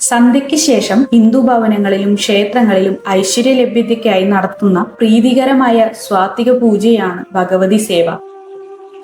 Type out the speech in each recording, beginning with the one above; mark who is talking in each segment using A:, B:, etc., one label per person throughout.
A: സന്ധ്യയ്ക്ക് ശേഷം ഹിന്ദു ഭവനങ്ങളിലും ക്ഷേത്രങ്ങളിലും ഐശ്വര്യലഭ്യതയ്ക്കായി നടത്തുന്ന പ്രീതികരമായ സ്വാത്തിക പൂജയാണ് ഭഗവതി സേവ.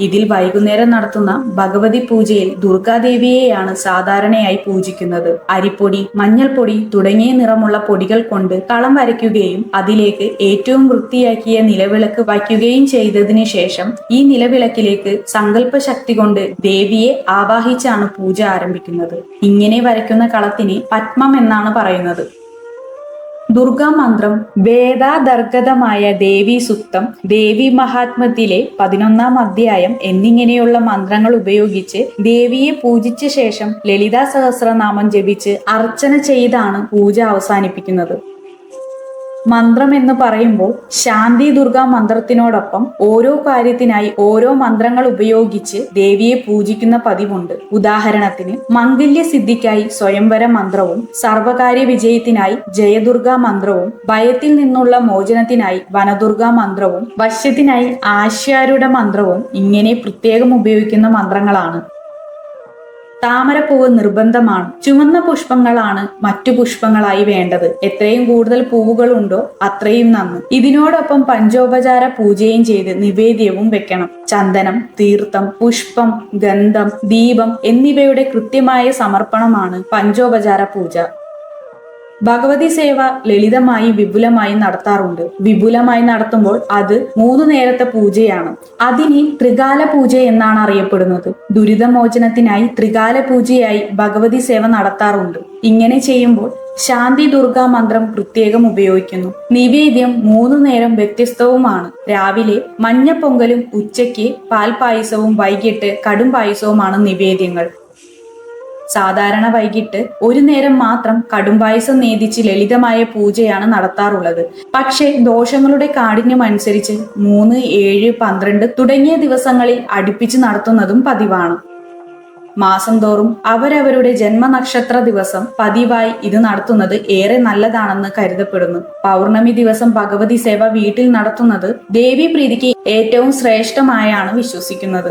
A: ഇതിൽ വൈകുന്നേരം നടത്തുന്ന ഭഗവതി പൂജയിൽ ദുർഗാദേവിയെയാണ് സാധാരണയായി പൂജിക്കുന്നത്. അരിപ്പൊടി മഞ്ഞൾപ്പൊടി തുടങ്ങിയ നിറമുള്ള പൊടികൾ കൊണ്ട് കളം വരയ്ക്കുകയും അതിലേക്ക് ഏറ്റവും വൃത്തിയാക്കിയ നിലവിളക്ക് വയ്ക്കുകയും ചെയ്തതിനു ശേഷം ഈ നിലവിളക്കിലേക്ക് സങ്കല്പ ശക്തി കൊണ്ട് ദേവിയെ ആവാഹിച്ചാണ് പൂജ ആരംഭിക്കുന്നത്. ഇങ്ങനെ വരയ്ക്കുന്ന കളത്തിന് പത്മം എന്നാണ് പറയുന്നത്. ദുർഗാ മന്ത്രം വേദാദർഗതമായ ദേവി സുക്തം ദേവി മഹാത്മത്തിലെ പതിനൊന്നാം അധ്യായം എന്നിങ്ങനെയുള്ള മന്ത്രങ്ങൾ ഉപയോഗിച്ച് ദേവിയെ പൂജിച്ച ശേഷം ലളിതാ സഹസ്രനാമം ജപിച്ച് അർച്ചന ചെയ്താണ് പൂജ അവസാനിപ്പിക്കുന്നത്. മന്ത്രം എന്ന് പറയുമ്പോൾ ശാന്തി ദുർഗ മന്ത്രത്തിനോടൊപ്പം ഓരോ കാര്യത്തിനായി ഓരോ മന്ത്രങ്ങൾ ഉപയോഗിച്ച് ദേവിയെ പൂജിക്കുന്ന പതിവുണ്ട്. ഉദാഹരണത്തിന് മംഗല്യ സിദ്ധിക്കായി സ്വയംവര മന്ത്രവും സർവകാര്യ വിജയത്തിനായി ജയദുർഗ മന്ത്രവും ഭയത്തിൽ നിന്നുള്ള മോചനത്തിനായി വനദുർഗ മന്ത്രവും വശ്യത്തിനായി ആശ്യാരുടെ മന്ത്രവും ഇങ്ങനെ പ്രത്യേകം ഉപയോഗിക്കുന്ന മന്ത്രങ്ങളാണ്. താമരപ്പൂവ് നിർബന്ധമാണ്. ചുവന്ന പുഷ്പങ്ങളാണ് മറ്റു പുഷ്പങ്ങളായി വേണ്ടത്. എത്രയും കൂടുതൽ പൂവുകളുണ്ടോ അത്രയും നന്ന്. ഇതിനോടൊപ്പം പഞ്ചോപചാര പൂജയും ചെയ്ത് നിവേദ്യവും വെക്കണം. ചന്ദനം തീർത്ഥം പുഷ്പം ഗന്ധം ദീപം എന്നിവയുടെ കൃത്യമായ സമർപ്പണമാണ് പഞ്ചോപചാര പൂജ. ഭഗവതി സേവ ലളിതമായി വിപുലമായി നടത്താറുണ്ട്. വിപുലമായി നടത്തുമ്പോൾ അത് മൂന്നു നേരത്തെ പൂജയാണ്. അതിനെ ത്രികാല പൂജ എന്നാണ് അറിയപ്പെടുന്നത്. ദുരിതമോചനത്തിനായി ത്രികാല പൂജയായി ഭഗവതി സേവ നടത്താറുണ്ട്. ഇങ്ങനെ ചെയ്യുമ്പോൾ ശാന്തി ദുർഗാ മന്ത്രം പ്രത്യേകം ഉപയോഗിക്കുന്നു. നിവേദ്യം മൂന്നു നേരം വ്യത്യസ്തവുമാണ്. രാവിലെ മഞ്ഞപ്പൊങ്കലും ഉച്ചയ്ക്ക് പാൽപായസവും വൈകിട്ട് കടും പായസവുമാണ് നിവേദ്യങ്ങൾ. സാധാരണ വൈകിട്ട് ഒരു നേരം മാത്രം കടുംപായസം നേദിച്ച് ലളിതമായ പൂജയാണ് നടത്താറുള്ളത്. പക്ഷേ ദോഷങ്ങളുടെ കാഠിന്യം അനുസരിച്ച് മൂന്ന് ഏഴ് പന്ത്രണ്ട് തുടങ്ങിയ ദിവസങ്ങളിൽ അടുപ്പിച്ച് നടത്തുന്നതും പതിവാണ്. മാസം തോറും അവരവരുടെ ജന്മനക്ഷത്ര ദിവസം പതിവായി ഇത് നടത്തുന്നത് ഏറെ നല്ലതാണെന്ന് കരുതപ്പെടുന്നു. പൗർണമി ദിവസം ഭഗവതി സേവ വീട്ടിൽ നടത്തുന്നത് ദേവി പ്രീതിക്ക് ഏറ്റവും ശ്രേഷ്ഠമായാണ് വിശ്വസിക്കുന്നത്.